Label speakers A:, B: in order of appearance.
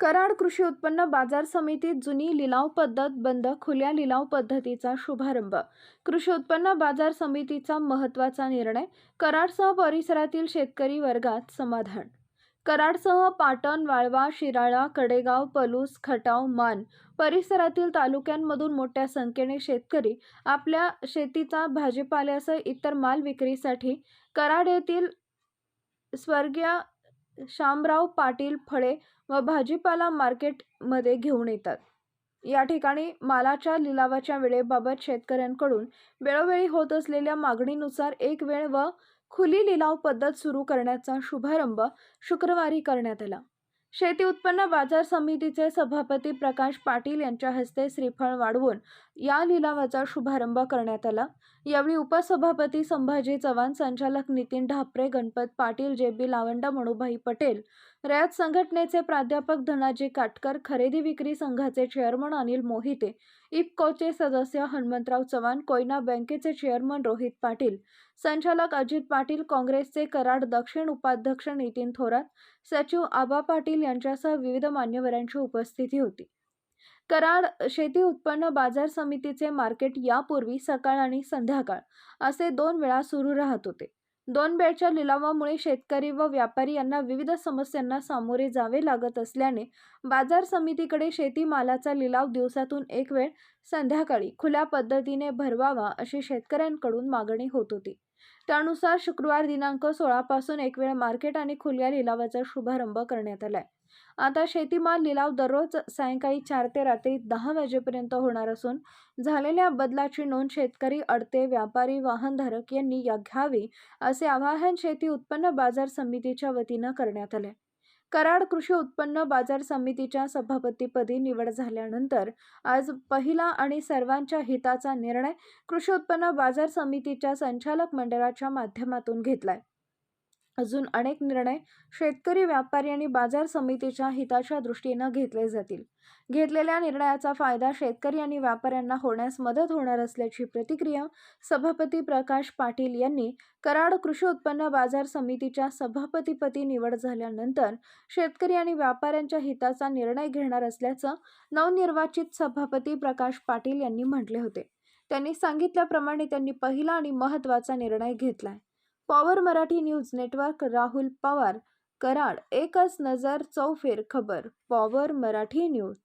A: कराड कृषी उत्पन्न बाजार समितीत जुनी लिलाव पद्धत बंद खुल्या लिलाव पद्धतीचा शुभारंभ. कृषी उत्पन्न बाजार समितीचा महत्त्वाचा निर्णय कराडसह परिसरातील शेतकरी वर्गात समाधान. कराडसह पाटण वाळवा शिराळा कडेगाव पलूस खटाव मान परिसरातील तालुक्यांमधून मोठ्या संख्येने शेतकरी आपल्या शेतीचा भाजीपाल्यासह इतर माल विक्रीसाठी कराड येथील स्वर्गीय शामराव पाटील फळे व भाजीपाला मार्केटमध्ये घेऊन येतात. या ठिकाणी मालाच्या लिलावाच्या वेळेबाबत शेतकऱ्यांकडून वेळोवेळी होत असलेल्या मागणीनुसार एक वेळ व खुली लिलाव पद्धत सुरू करण्याचा शुभारंभ शुक्रवारी करण्यात आला. शेती उत्पन्न बाजार समितीचे सभापती प्रकाश पाटील यांच्या हस्ते श्रीफळ वाढवून या लिलावाचा शुभारंभ करण्यात आला. यावेळी उपसभापती संभाजी चव्हाण संचालक नितीन ढापरे गणपत पाटील जे बी लावंडा मणुभाई पटेल रयत संघटनेचे प्राध्यापक धनाजी काटकर खरेदी विक्री संघाचे चेअरमन अनिल मोहिते इपकोचे सदस्य हनुमंतराव चव्हाण कोयना बँकेचे चेअरमन रोहित पाटील संचालक अजित पाटील काँग्रेसचे कराड दक्षिण उपाध्यक्ष नितीन थोरात सचिव आबा पाटील यांच्यासह विविध मान्यवरांची उपस्थिती होती. कराड शेती उत्पन्न बाजार समितीचे मार्केट यापूर्वी सकाळ आणि संध्याकाळ असे दोन वेळा सुरू राहत होते. दोन बेडच्या लिलावामुळे शेतकरी व व्यापारी यांना विविध समस्यांना सामोरे जावे लागत असल्याने बाजार समितीकडे शेतीमालाचा लिलाव दिवसातून एक वेळ संध्याकाळी खुल्या पद्धतीने भरवावा अशी शेतकऱ्यांकडून मागणी होत होती. त्यानुसार शुक्रवार दिनांक सोळापासून एक वेळ मार्केट आणि खुल्या लिलावाचा शुभारंभ करण्यात आलाय. आता शेतीमाल लिलाव दररोज सायंकाळी चार ते रात्री दहा वाजेपर्यंत होणार असून झालेल्या बदलाची नोंद शेतकरी अडते व्यापारी वाहनधारक यांनी या घ्यावी असे आवाहन शेती उत्पन्न बाजार समितीच्या वतीनं करण्यात आले. कराड कृषी उत्पन्न बाजार समितीच्या सभापतीपदी निवड झाल्यानंतर आज पहिला आणि सर्वांच्या हिताचा निर्णय कृषी उत्पन्न बाजार समितीच्या संचालक मंडळाच्या माध्यमातून घेतलाय. अजून अनेक निर्णय शेतकरी व्यापारी आणि बाजार समितीच्या हिताच्या दृष्टीनं घेतले जातील. घेतलेल्या निर्णयाचा फायदा शेतकरी आणि व्यापाऱ्यांना होण्यास मदत होणार असल्याची प्रतिक्रिया सभापती प्रकाश पाटील यांनी कराड कृषी उत्पन्न बाजार समितीच्या सभापतीपदी निवड झाल्यानंतर शेतकरी आणि व्यापाऱ्यांच्या हिताचा निर्णय घेणार असल्याचं नवनिर्वाचित सभापती प्रकाश पाटील यांनी म्हटले होते. त्यांनी सांगितल्याप्रमाणे त्यांनी पहिला आणि महत्त्वाचा निर्णय घेतलाय. Power Marathi news network Rahul Pawar Karad एकच नजर चौफेर खबर पॉवर मराठी न्यूज.